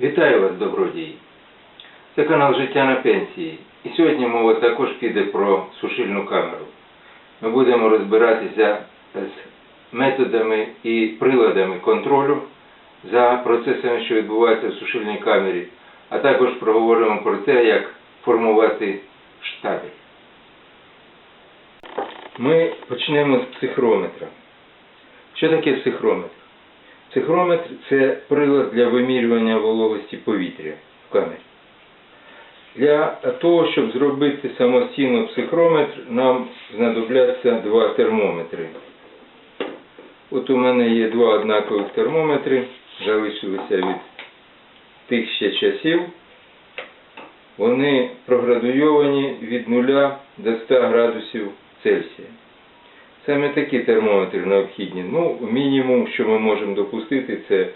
Вітаю вас, добродії! Це канал Життя на пенсії. І сьогодні мова також піде про сушильну камеру. Ми будемо розбиратися з методами і приладами контролю за процесами, що відбуваються в сушильній камері, а також проговоримо про те, як формувати штабель. Ми почнемо з психрометра. Що таке психрометр? Психрометр це прилад для вимірювання вологості повітря в камері. Для того, щоб зробити самостійно психрометр, нам знадобляться два термометри. От у мене є два однакових термометри, залишилися від тих ще часів. Вони проградуйовані від 0 до 100 градусів Цельсія. Саме такі термометри необхідні. Ну, мінімум, що ми можемо допустити, це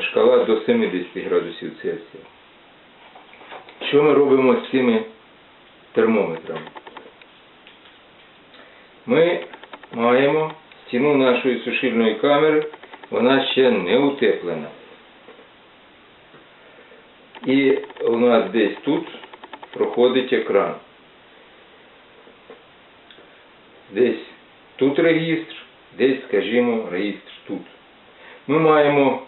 шкала до 70 градусів Цельсія. Що ми робимо з цими термометрами? Ми маємо стіну нашої сушильної камери, вона ще не утеплена. І у нас десь тут проходить екран. Десь тут регістр, десь, скажімо, регістр тут. Ми маємо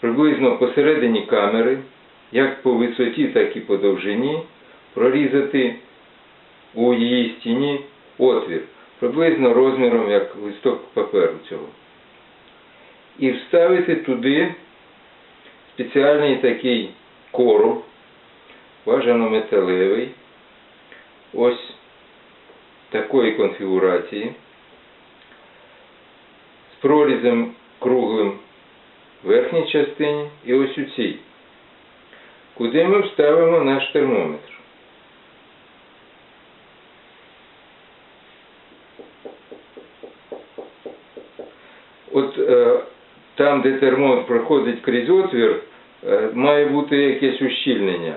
приблизно посередині камери, як по висоті, так і по довжині, прорізати у її стіні отвір, приблизно розміром як листок паперу цього. І вставити туди спеціальний такий короб, бажано металевий, ось такої конфігурації, прорізом круглим в верхній частині і ось у цій, куди ми вставимо наш термометр. От е, там, де термометр проходить крізь отвір, е, має бути якесь ущільнення.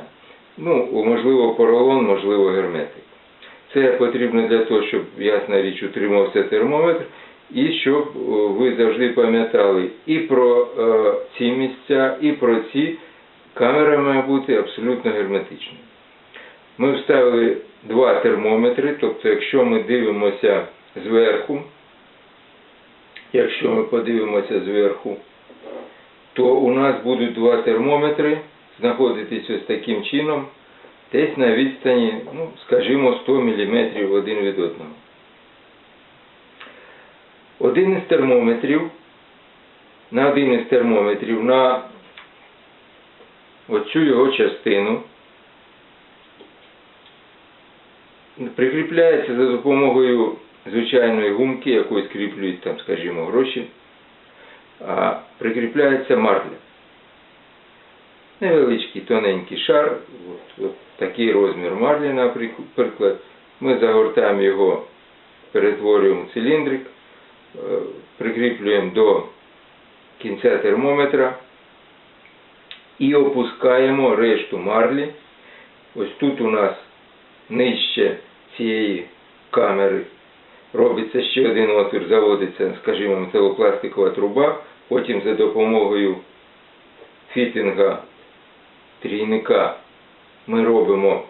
Ну, можливо, поролон, можливо, герметик. Це потрібно для того, щоб, ясна річ, утримався термометр, і щоб е, ви завжди пам'ятали і про е, ці місця, і про ці. Камера має бути абсолютно герметичною. Ми вставили два термометри, тобто, якщо ми дивимося зверху, якщо ми подивимося зверху, то у нас будуть два термометри знаходитись ось таким чином, десь на відстані, ну, скажімо, 100 мм один від одного. Один із термометрів, на один із термометрів на оцю його частину. Прикріпляється за допомогою звичайної гумки, якою скріплюють там, скажімо, гроші, а прикріпляється марля. Невеличкий тоненький шар, от, от такий розмір марлі, наприклад. Ми загортаємо його, перетворюємо в циліндрик, прикріплюємо до кінця термометра і опускаємо решту марлі. Ось тут у нас нижче цієї камери робиться ще один отвір, заводиться, скажімо, металопластикова труба, потім за допомогою фітинга трійника ми робимо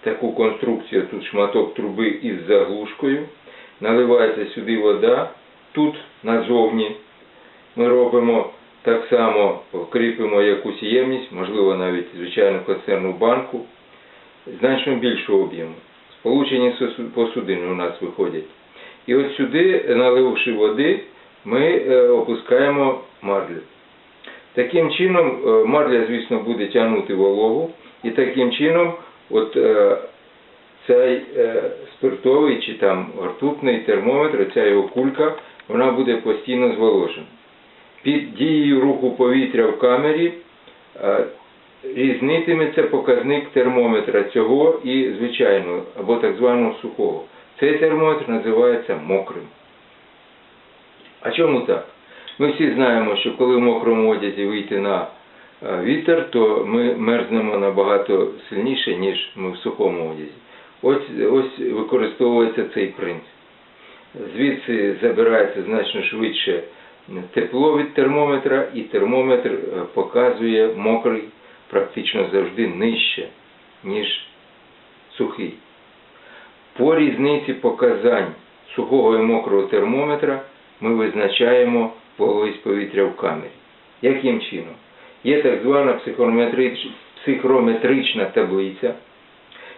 таку конструкцію, тут шматок труби із заглушкою, наливається сюди вода, тут назовні ми робимо так само, кріпимо якусь ємність, можливо навіть звичайну концерну банку, значно більшого об'єму. Сполучені посудини у нас виходять. І от сюди, наливши води, ми е, опускаємо марлю. Таким чином, е, марля, звісно, буде тягнути вологу, і таким чином, от е, цей е, спиртовий чи там ртутний термометр, ця його кулька, вона буде постійно зволожена. Під дією руху повітря в камері е, різнитиметься показник термометра цього і звичайного, або так званого сухого. Цей термометр називається мокрим. А чому так? Ми всі знаємо, що коли в мокрому одязі вийти на е, вітер, то ми мерзнемо набагато сильніше, ніж ми в сухому одязі. Ось, ось використовується цей принцип. Звідси забирається значно швидше тепло від термометра, і термометр е, показує мокрий практично завжди нижче, ніж сухий. По різниці показань сухого і мокрого термометра ми визначаємо вологість повітря в камері. Яким чином? Є так звана психрометрич- психрометрична таблиця.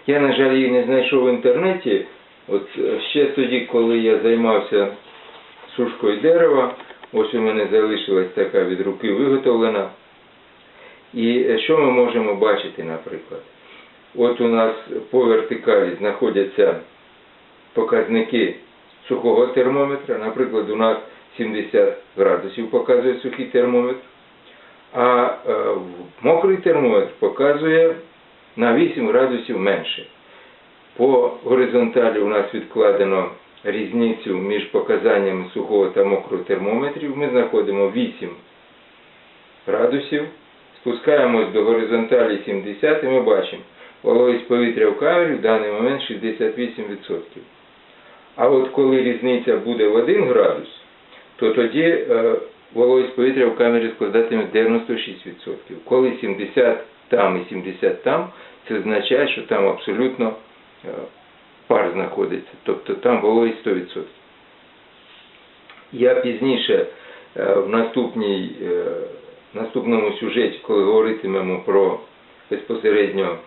Я, на жаль, її не знайшов в інтернеті. От е, ще тоді, коли я займався сушкою дерева, ось у мене залишилась така від руки виготовлена. І е, що ми можемо бачити, наприклад? От у нас по вертикалі знаходяться показники сухого термометра. Наприклад, у нас 70 градусів показує сухий термометр, а е, мокрий термометр показує на 8 градусів менше. По горизонталі у нас відкладено різницю між показаннями сухого та мокрого термометрів. Ми знаходимо 8 градусів, спускаємось до горизонталі 70 і ми бачимо, вологість повітря в камері в даний момент 68%. А от коли різниця буде в 1 градус, то тоді е, вологість повітря в камері складатиме 96%. Коли 70 там і 70 там, це означає, що там абсолютно е, пар знаходиться, тобто там вологість 100%. Я пізніше е, в наступній, е, наступному сюжеті, коли говоритимемо про безпосередньо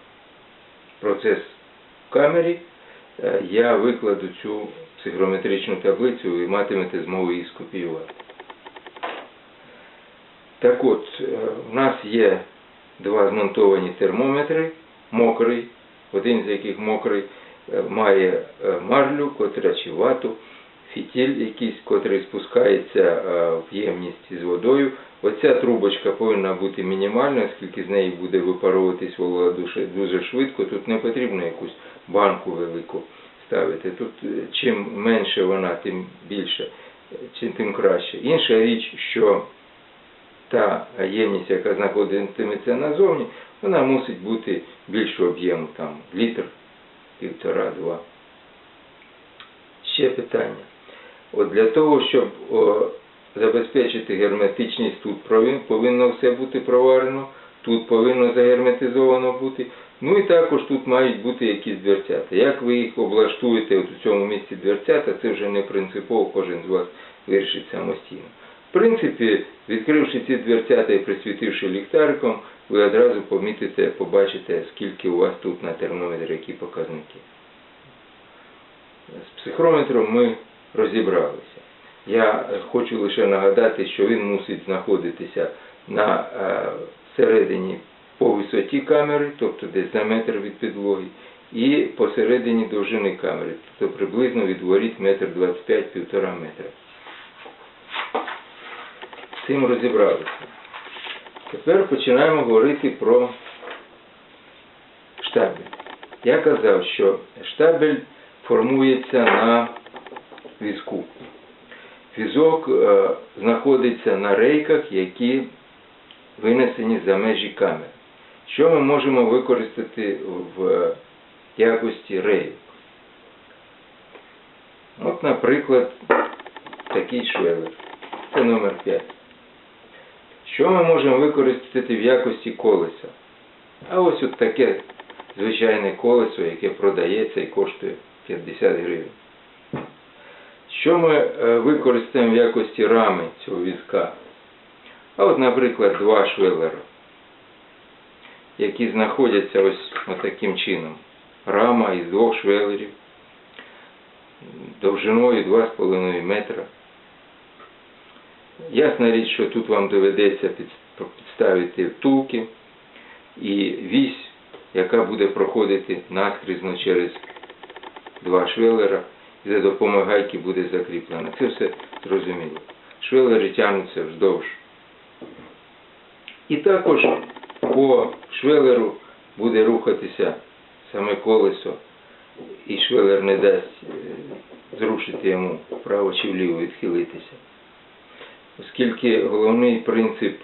процес в камері, я викладу цю психрометричну таблицю і матимете змогу її скопіювати. Так от, е, у нас є два змонтовані термометри, мокрий, один з яких мокрий, е, має е, марлю, котра чи вату, фітіль якийсь, котрий спускається е, в ємність із водою. Оця трубочка повинна бути мінімальною, оскільки з неї буде випаровуватись волога дуже, швидко. Тут не потрібно якусь банку велику ставити. Тут чим менше вона, тим більше, чим тим краще. Інша річ, що та ємність, яка знаходитиметься назовні, вона мусить бути більшого об'єму, там літр, півтора-два. Ще питання. От для того, щоб о, забезпечити герметичність, тут повинно все бути проварено, тут повинно загерметизовано бути. Ну і також тут мають бути якісь дверцята. Як ви їх облаштуєте от у цьому місці дверцята, це вже не принципово, кожен з вас вирішить самостійно. В принципі, відкривши ці дверцята і присвітивши ліхтариком, ви одразу помітите, побачите, скільки у вас тут на термометрі, які показники. З психрометром ми розібралися. Я хочу лише нагадати, що він мусить знаходитися на е, середині по висоті камери, тобто десь за метр від підлоги, і посередині довжини камери, тобто приблизно від воріт метр 25 півтора метра. Цим розібралися. Тепер починаємо говорити про штабель. Я казав, що штабель формується на візку. Візок е, знаходиться на рейках, які винесені за межі камери. Що ми можемо використати в якості рейок? От, наприклад, такий швелер. Це номер 5. Що ми можемо використати в якості колеса? А ось от таке звичайне колесо, яке продається і коштує 50 гривень. Що ми е, використаємо в якості рами цього візка? А от, наприклад, два швелера, які знаходяться ось таким чином. Рама із двох швелерів, довжиною 2,5 метра. Ясна річ, що тут вам доведеться підставити втулки і вісь, яка буде проходити наскрізно через два швелера, і за допомогою буде закріплена. Це все зрозуміло. Швелери тягнуться вздовж. І також по швелеру буде рухатися саме колесо, і швелер не дасть е, зрушити йому вправо чи вліво відхилитися. Оскільки головний принцип,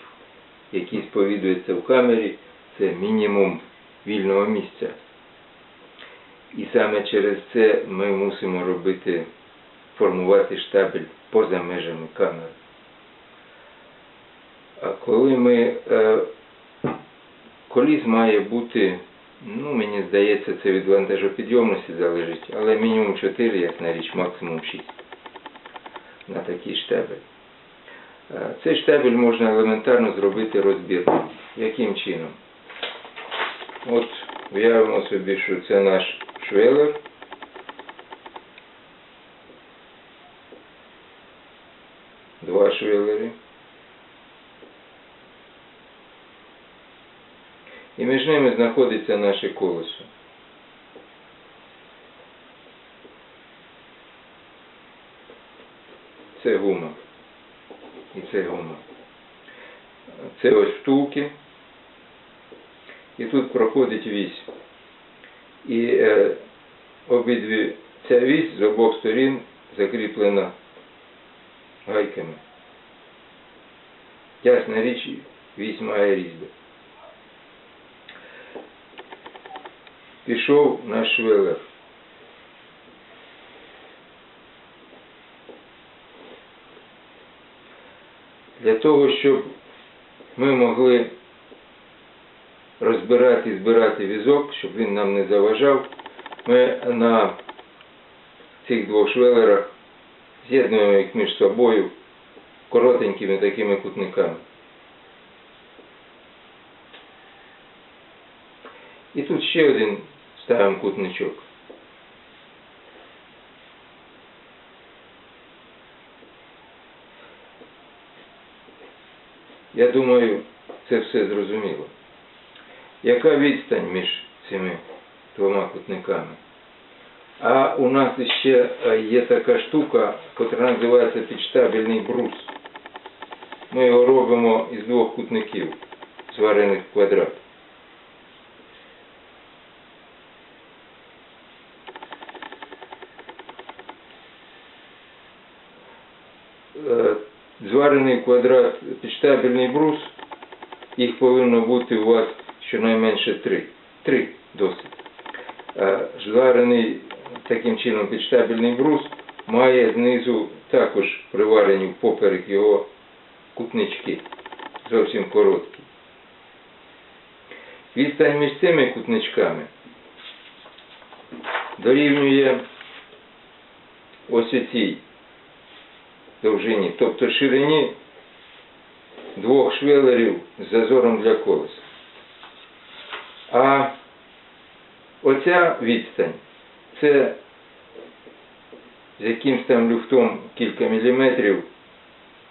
який сповідується в камері, це мінімум вільного місця. І саме через це ми мусимо робити, формувати штабель поза межами камери. А коли ми е, коліс має бути, ну мені здається, це від вантажопідйомності залежить, але мінімум 4, як на річ, максимум 6 на такий штебель. Е, Цей штебель можна елементарно зробити розбірним. Яким чином? От уявимо собі, що це наш швелер. Два швелери. І між ними знаходиться наше колесо. Це гума. І це гума. Це ось втулки. І тут проходить вісь. І е, обидві ця вісь з обох сторін закріплена гайками. Ясна річ, вісь має різьби. Пішов наш швелер. Для того, щоб ми могли розбирати і збирати візок, щоб він нам не заважав, ми на цих двох швелерах з'єднуємо їх між собою коротенькими такими кутниками. І тут ще один ставимо кутничок. Я думаю, це все зрозуміло. Яка відстань між цими двома кутниками? А у нас ще е, є така штука, яка називається підштабельний брус. Ми його робимо із двох кутників, зварених в квадрат. Е, Зварений квадрат підштабельний брус, їх повинно бути у вас щонайменше три. Три досить. Зварений таким чином підштабельний брус має знизу також приварені впоперек його кутнички, зовсім короткі. Відстань між цими кутничками дорівнює ось цій довжині, тобто ширині двох швелерів з зазором для колеса. А оця відстань це з якимсь там люфтом кілька міліметрів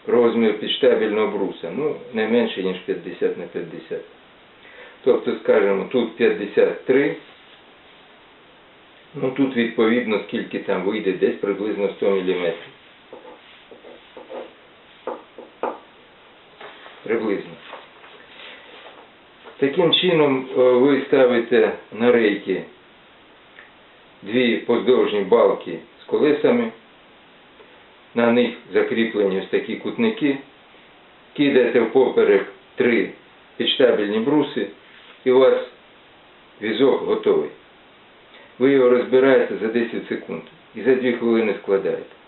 розмір підштабельного бруса. Ну, не менше, ніж 50 на 50. Тобто, скажімо, тут 53. Ну тут відповідно скільки там вийде, десь приблизно 100 міліметрів. Приблизно. Таким чином е, ви ставите на рейки дві поздовжні балки з колесами, на них закріплені ось такі кутники, кидаєте впоперек три підштабельні бруси, і у вас візок готовий. Ви його розбираєте за 10 секунд і за 2 хвилини складаєте.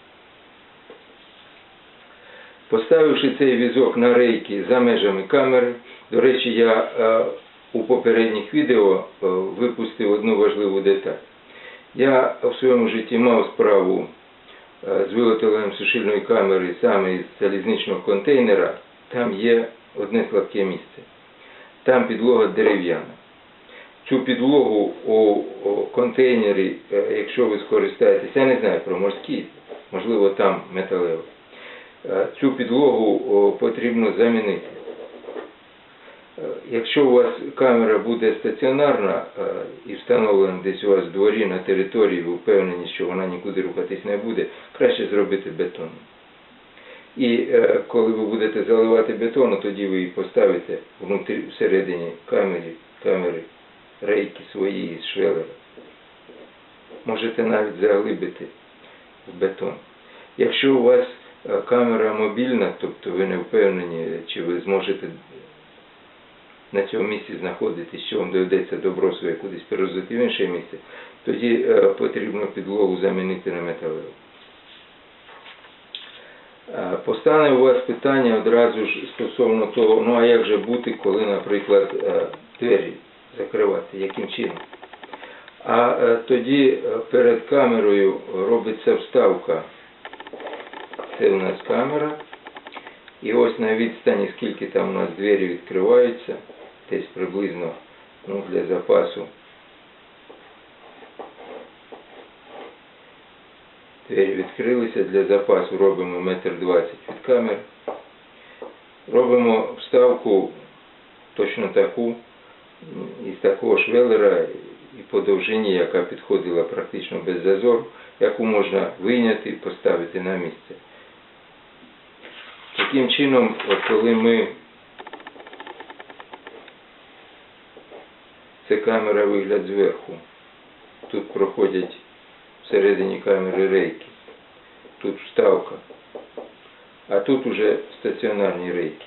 Поставивши цей візок на рейки за межами камери, до речі, я е, у попередніх відео е, випустив одну важливу деталь. Я в своєму житті мав справу е, з виготовленням сушильної камери саме із залізничного контейнера. Там є одне слабке місце. Там підлога дерев'яна. Цю підлогу у, контейнері, якщо ви скористаєтесь, я не знаю про морські, можливо там металево. Е, Цю підлогу потрібно замінити. Е, Якщо у вас камера буде стаціонарна е, і встановлена десь у вас в дворі на території, ви впевнені, що вона нікуди рухатись не буде, краще зробити бетон. І коли ви будете заливати бетону, тоді ви її поставите внутрі, всередині камери, камери рейки свої з швелера. Можете навіть заглибити в бетон. Якщо у вас камера мобільна, тобто ви не впевнені, чи ви зможете на цьому місці знаходитись, що вам доведеться добро своє кудись перевозити в інше місце, тоді е, потрібно підлогу замінити на металеву. Е, Постане у вас питання одразу ж стосовно того, ну а як же бути, коли, наприклад, е, двері закривати, яким чином? А е, тоді е, перед камерою робиться вставка. Це у нас камера. І ось на відстані, скільки там у нас двері відкриваються, десь приблизно ну, для запасу. Двері відкрилися, для запасу робимо метр двадцять від камери. Робимо вставку точно таку, із такого швелера і по довжині, яка підходила практично без зазору, яку можна вийняти і поставити на місце. Таким чином, от коли ми це камера вигляд зверху. Тут проходять всередині камери рейки. Тут вставка. А тут уже стаціонарні рейки.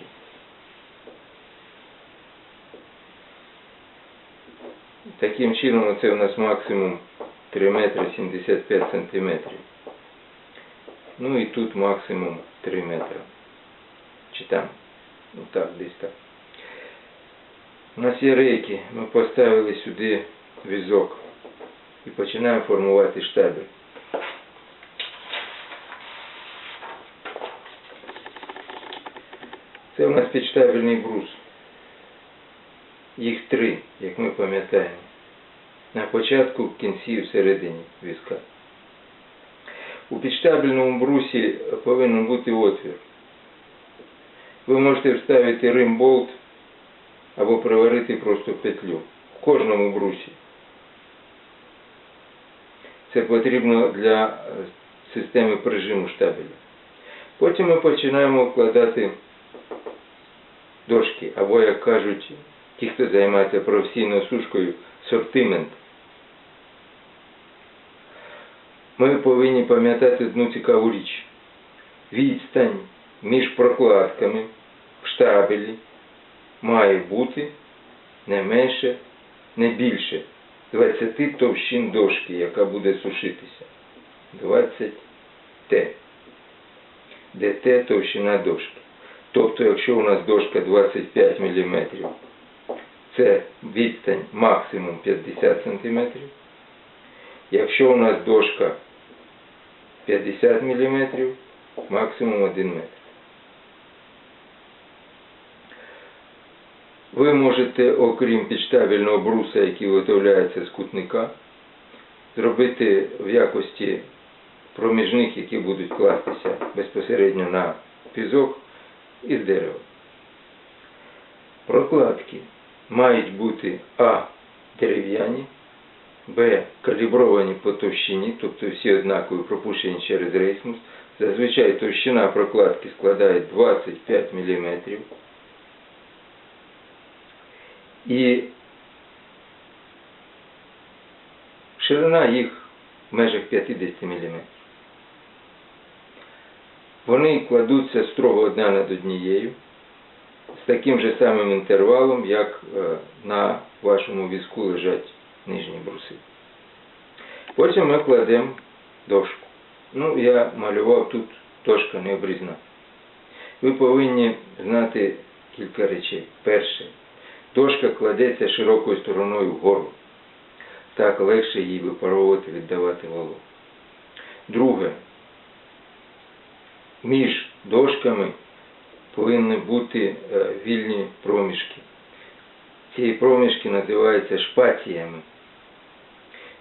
Таким чином це у нас максимум 3 метри 75 сантиметрів. Ну і тут максимум 3 метри. Там? Ну так, десь так. У нас рейки, ми поставили сюди візок і починаємо формувати штабель. Це у нас підштабельний брус. Їх три, як ми пам'ятаємо. На початку, в кінці і всередині візка. У підштабельному брусі повинен бути отвір. Ви можете вставити римболт або приварити просто петлю. В кожному брусі. Це потрібно для е, системи прижиму штабеля. Потім ми починаємо вкладати дошки, або, як кажуть ті, хто займається професійною сушкою, сортимент. Ми повинні пам'ятати одну цікаву річ. Відстань між прокладками в штабелі має бути не менше, не більше 20 товщин дошки, яка буде сушитися. 20 Т. Де Т товщина дошки. Тобто, якщо у нас дошка 25 мм, це відстань максимум 50 см. Якщо у нас дошка 50 мм, максимум 1 метр. Ви можете, окрім підштабельного бруса, який виготовляється з кутника, зробити в якості проміжних, які будуть кластися безпосередньо на пізок із дерева. Прокладки мають бути А. Дерев'яні, Б. Калібровані по товщині, тобто всі однакові пропущені через рейсмус. Зазвичай товщина прокладки складає 25 мм. І ширина їх в межах 50 мм. Вони кладуться строго одна над однією з таким же самим інтервалом, як е, на вашому візку лежать нижні бруси. Потім ми кладемо дошку. Ну, я малював тут дошка не обрізна. Ви повинні знати кілька речей. Перше, дошка кладеться широкою стороною вгору. Так легше їй випаровувати, віддавати вологу. Друге, між дошками повинні бути е, вільні проміжки. Ці проміжки називаються шпаціями.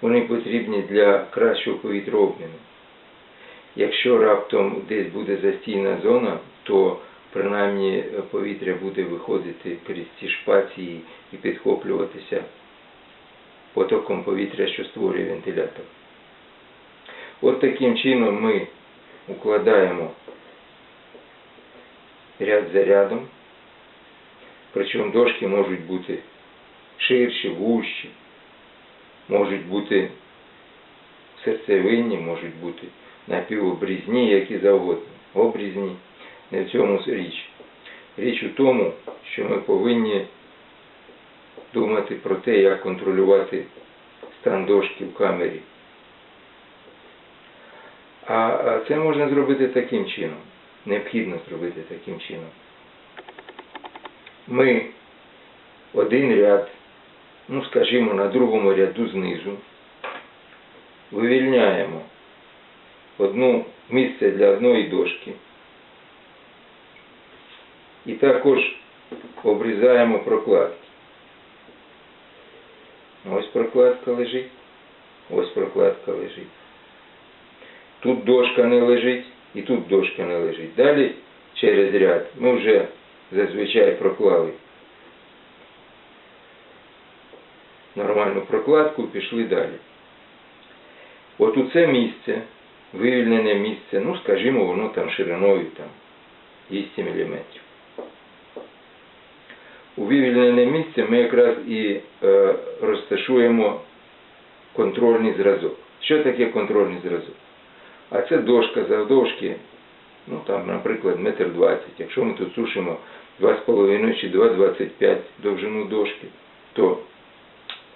Вони потрібні для кращого повітрообміну. Якщо раптом десь буде застійна зона, то принаймні е, повітря буде виходити крізь ці шпації і підхоплюватися потоком повітря, що створює вентилятор. От таким чином ми укладаємо ряд за рядом. Причому дошки можуть бути ширші, вужчі, можуть бути серцевинні, можуть бути напівобрізні, які завгодно. Обрізні. Не в цьому річ. Річ у тому, що ми повинні думати про те, як контролювати стан дошки в камері. А це можна зробити таким чином. необхідно зробити таким чином. Ми один ряд, ну скажімо, на другому ряду знизу вивільняємо одну місце для одної дошки. І також обрізаємо прокладки. Ось прокладка лежить, ось прокладка лежить. Тут дошка не лежить і тут дошка не лежить. Далі через ряд ми вже зазвичай проклали нормальну прокладку пішли далі. От у це місце, вивільнене місце, ну скажімо, воно там шириною там 200 мм. У вивільнене місце ми якраз і е, розташуємо контрольний зразок. Що таке контрольний зразок? А це дошка завдовжки, ну там, наприклад, метр двадцять. Якщо ми тут сушимо 2,5 чи 2,25 довжину дошки, то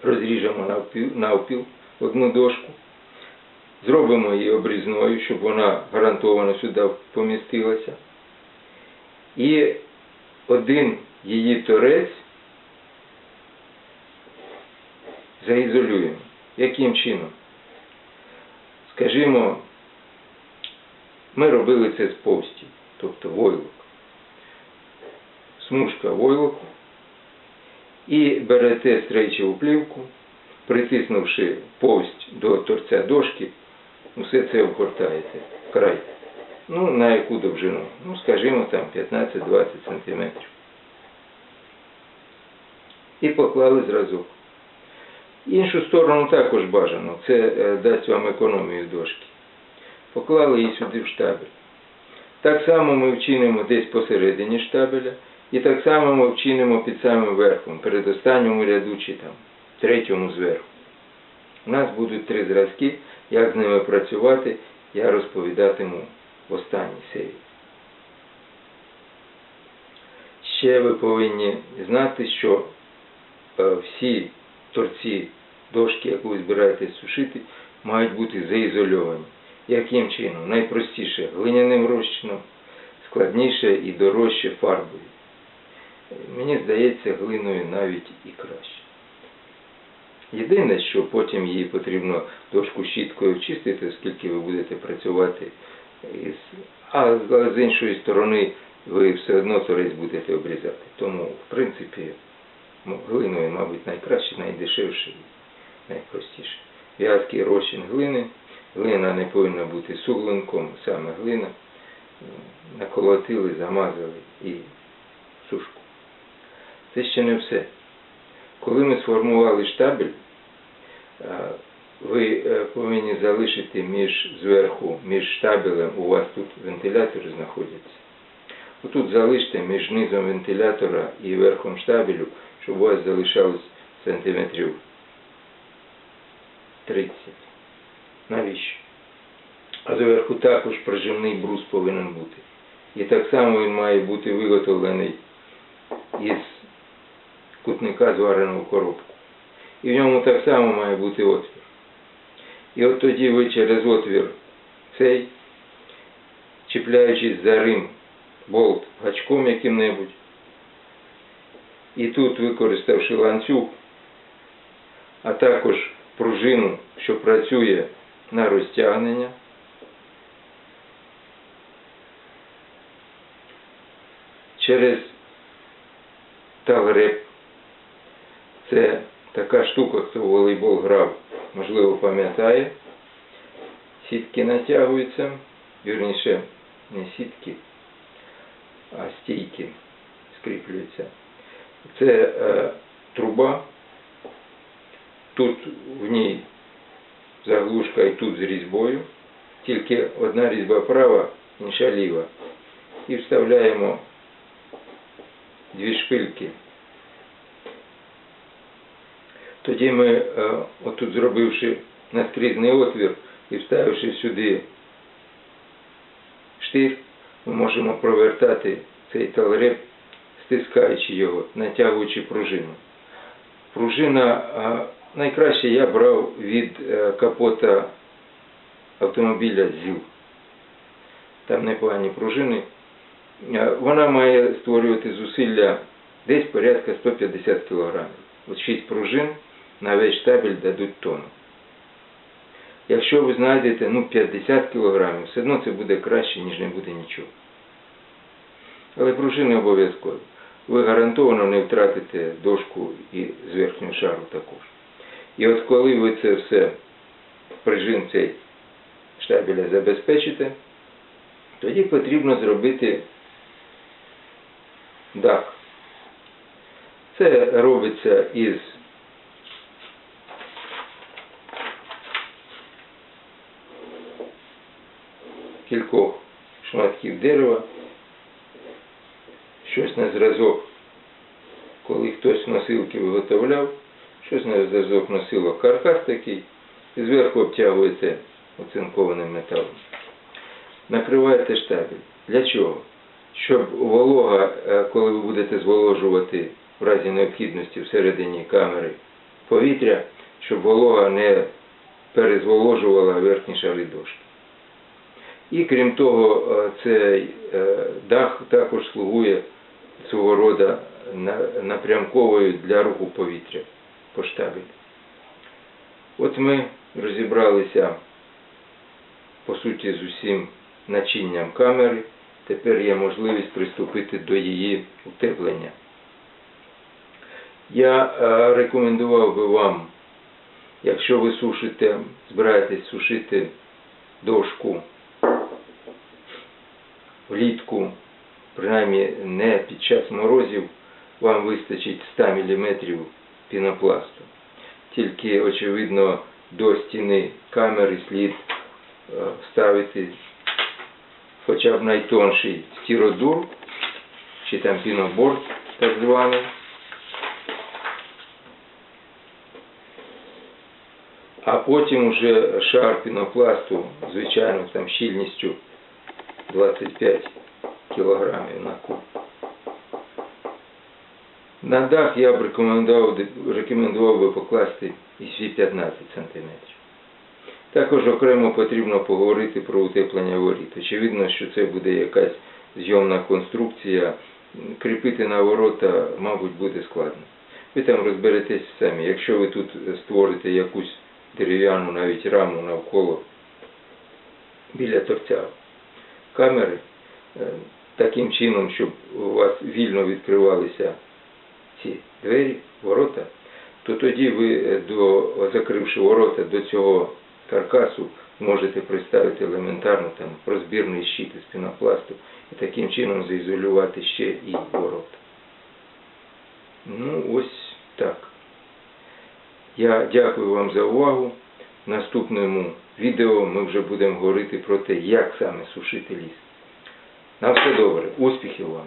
розріжемо навпіл, навпіл одну дошку, зробимо її обрізною, щоб вона гарантовано сюди помістилася. І один її торець заізолюємо. Яким чином? Скажімо, ми робили це з повсті, тобто войлок. Смужка войлоку. І берете стрейчеву плівку, притиснувши повсть до торця дошки, усе це обгортаєте край. Ну, на яку довжину? Ну, скажімо, там 15-20 см. І поклали зразок. Іншу сторону також бажано. Це е, дасть вам економію дошки. Поклали її сюди в штабель. Так само ми вчинимо десь посередині штабеля. І так само ми вчинимо під самим верхом, перед останньому ряду чи там, третьому зверху. У нас будуть три зразки, як з ними працювати, я розповідатиму в останній серії. Ще ви повинні знати, що всі торці дошки, яку ви збираєтесь сушити, мають бути заізольовані. Яким чином? Найпростіше глиняним розчином, складніше і дорожче фарбою. Мені здається, глиною навіть і краще. Єдине, що потім її потрібно дошку щіткою чистити, оскільки ви будете працювати із. А з іншої сторони ви все одно торець будете обрізати. Тому, в принципі, глиною, мабуть, найкраще, найдешевше і найпростіше. В'язкий розчин глини. Глина не повинна бути суглинком, саме глина. Наколотили, замазали і сушку. Це ще не все. Коли ми сформували штабель, ви е, повинні залишити між зверху, між штабелем, у вас тут вентилятори знаходяться. Отут залиште між низом вентилятора і верхом штабелю, щоб у вас залишалось сантиметрів 30. Навіщо? А зверху також прижимний брус повинен бути. І так само він має бути виготовлений із кутника звареного коробку. І в ньому так само має бути отвір. І от тоді ви через отвір цей, чіпляючись за рим болт гачком яким-небудь, і тут використавши ланцюг, а також пружину, що працює на розтягнення, через талреп це така штука, хто в волейбол грав, можливо, пам'ятає. Сітки натягуються, вірніше, не сітки, а стійки скріплюються. Це е, труба, тут в ній заглушка і тут з різьбою, тільки одна різьба права, інша ліва. І вставляємо дві шпильки. Тоді ми, е, отут зробивши наскрізний отвір і вставивши сюди штир, ми можемо провертати цей талреп, стискаючи його, натягуючи пружину. Пружина найкраще я брав від е, капота автомобіля ЗІЛ. Там непогані пружини е, вона має створювати зусилля десь порядка 150 кг. От 6 пружин на весь штабель дадуть тонну. Якщо ви знайдете ну, 50 кг, все одно це буде краще, ніж не буде нічого. Але пружини обов'язкові. Ви гарантовано не втратите дошку і з верхнього шару також. І от коли ви це все, прижим цей штабеля забезпечите, тоді потрібно зробити дах. Це робиться із кількох шматків дерева, щось на зразок, коли хтось носилки виготовляв, щось на зразок носило каркас такий, і зверху обтягуєте оцинкованим металом. Накриваєте штабель. Для чого? Щоб волога, е, коли ви будете зволожувати в разі необхідності всередині камери повітря, щоб волога не перезволожувала верхні шари дошки. І крім того, е, цей е, дах також слугує свого роду напрямковою для руху повітря по штабелі. От ми розібралися по суті з усім начинням камери. Тепер є можливість приступити до її утеплення. Я е, рекомендував би вам, якщо ви сушите, збираєтесь сушити дошку влітку, принаймні не під час морозів, вам вистачить 100 мм пінопласту. Тільки, очевидно, до стіни камери слід е, вставити хоча б найтонший стіродур, чи там піноборд так званий. А потім уже шар пінопласту, звичайно, там щільністю 25 кілограмів на куб. На дах я б рекомендував, рекомендував би покласти ІСВІ 15 см. Також окремо потрібно поговорити про утеплення воріт. Очевидно, що це буде якась зйомна конструкція. Кріпити на ворота, мабуть, буде складно. Ви там розберетесь самі. Якщо ви тут створите якусь дерев'яну навіть раму навколо біля торця камери, е, таким чином, щоб у вас вільно відкривалися ці двері, ворота, то тоді ви, е, до, закривши ворота до цього каркасу, можете приставити елементарно там розбірний щит із пінопласту і таким чином заізолювати ще і ворота. Ну, ось так. Я дякую вам за увагу. В наступному відео ми вже будемо говорити про те, як саме сушити ліс. На все добре, успіхів вам!